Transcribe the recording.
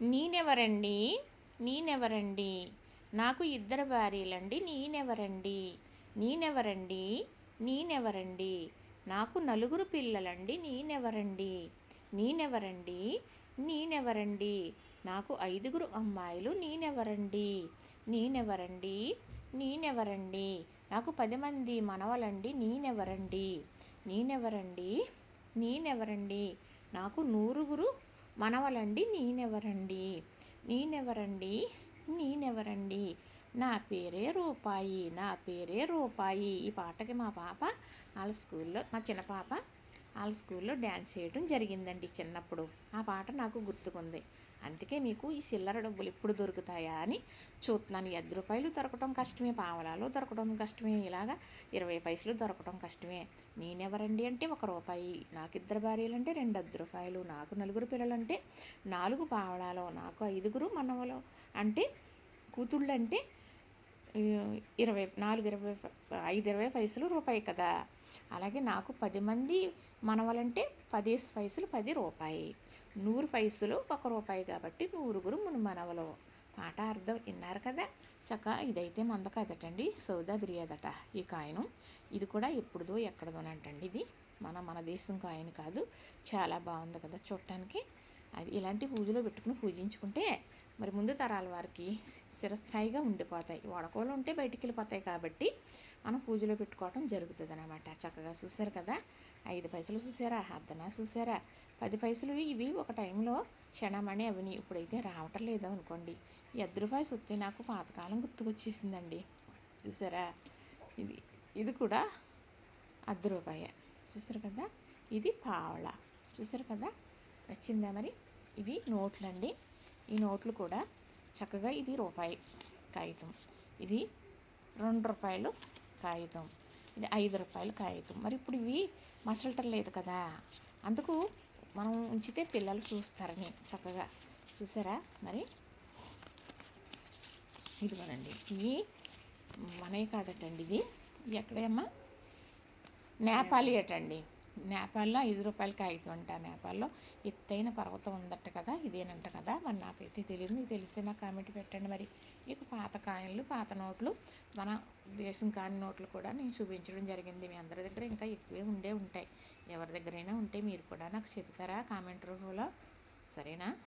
నేనెవరండి? నేనెవరండి? నాకు ఇద్దరు భార్యలండి. నేనెవరండి? నేనెవరండి? నేనెవరండి? నాకు నలుగురు పిల్లలండి. నేనెవరండి? నేనెవరండి? నేనెవరండి? నాకు ఐదుగురు అమ్మాయిలు. నేనెవరండి? నేనెవరండి? నేనెవరండి? నాకు పది మంది మనవలండి. నేనెవరండి? నేనెవరండి? నేనెవరండి? నాకు నూరుగురు మనవలండి నేనెవరండి? నేనెవరండి? నేనెవరండి? నా పేరే రూపాయి నా పేరే రూపాయి. ఈ పాటకి మా పాప వాళ్ళ స్కూల్లో మా చిన్న పాప వాళ్ళ స్కూల్లో డ్యాన్స్ చేయడం జరిగిందండి చిన్నప్పుడు. ఆ పాట నాకు గుర్తుకుంది. అందుకే మీకు ఈ చిల్లర డబ్బులు ఎప్పుడు దొరుకుతాయా అని చూస్తున్నాను ఎద్దు రూపాయలు దొరకటం కష్టమే పావలాలు దొరకడం కష్టమే ఇలాగా ఇరవై పైసలు దొరకటం కష్టమే. నేనెవరండి అంటే ఒక రూపాయి. నాకు ఇద్దరు భార్యలు అంటే రెండు అర్ధ రూపాయలు. నాకు నలుగురు పిల్లలు అంటే నాలుగు పావలాలు. నాకు ఐదుగురు మనవలు అంటే కూతుళ్ళు అంటే ఇరవై నాలుగు ఇరవై ఐదు ఇరవై పైసలు రూపాయి కదా. అలాగే నాకు పది మంది మనవలంటే పది పైసలు పది రూపాయి. నూరు పైసలు ఒక రూపాయి కాబట్టి నూరుగురు మును మనవలు. మాట అర్థం విన్నారు కదా? చక్క ఇదైతే మంద కదటండి సౌదా బిర్యాదట ఈ కాయను. ఇది కూడా ఎప్పుడుదో ఎక్కడదోనంటండి ఇది. మన మన దేశం కాయను కాదు. చాలా బాగుంది కదా చూడటానికి. అది ఇలాంటి పూజలో పెట్టుకుని పూజించుకుంటే మరి ముందు తరాల వారికి స్థిరస్థాయిగా ఉండిపోతాయి. వడకోలు ఉంటే బయటికి వెళ్ళిపోతాయి కాబట్టి మనం పూజలో పెట్టుకోవడం జరుగుతుంది అనమాట చక్కగా చూసారు కదా? ఐదు పైసలు చూసారా అర్ధనా చూసారా పది పైసలు ఇవి ఒక టైంలో క్షణమణి అవిని ఇప్పుడైతే రావటం లేదు అనుకోండి. ఈ అర్ధ రూపాయలు వస్తే నాకు పాతకాలం గుర్తుకొచ్చేసిందండి. చూసారా ఇది ఇది కూడా అర్ధ రూపాయ చూసారు కదా? ఇది పావళ చూసారు కదా? వచ్చిందా మరి? ఇవి నోట్లు అండి ఈ నోట్లు కూడా చక్కగా ఇది రూపాయి కాగితం. ఇది రెండు రూపాయలు కాగితం. ఇది ఐదు రూపాయలు కాగితం. మరి ఇప్పుడు ఇవి మసలటం లేదు కదా. అందుకు మనం ఉంచితే పిల్లలు చూస్తారని చక్కగా. చూసారా? మరి ఇదిగోనండి. ఇవి మనవి కాదటండి. ఇది ఎక్కడేమ్మా నేపాలి అటండి. నేపాల్లో ఐదు రూపాయల ఐదు అంట నేపాల్లో. ఎత్తైన పర్వతం ఉందట కదా ఇదేనంట కదా. మరి నాకైతే తెలియదు మీకు తెలిస్తే నాకు కామెంట్ పెట్టండి మరి. మీకు పాత కాయలు పాత నోట్లు మన దేశం కాని నోట్లు కూడా నేను చూపించడం జరిగింది. మీ అందరి దగ్గర ఇంకా ఎక్కువే ఉండే ఉంటాయి. ఎవరి దగ్గరైనా ఉంటే మీరు కూడా నాకు చెప్తారా కామెంట్ రూపంలో? సరేనా?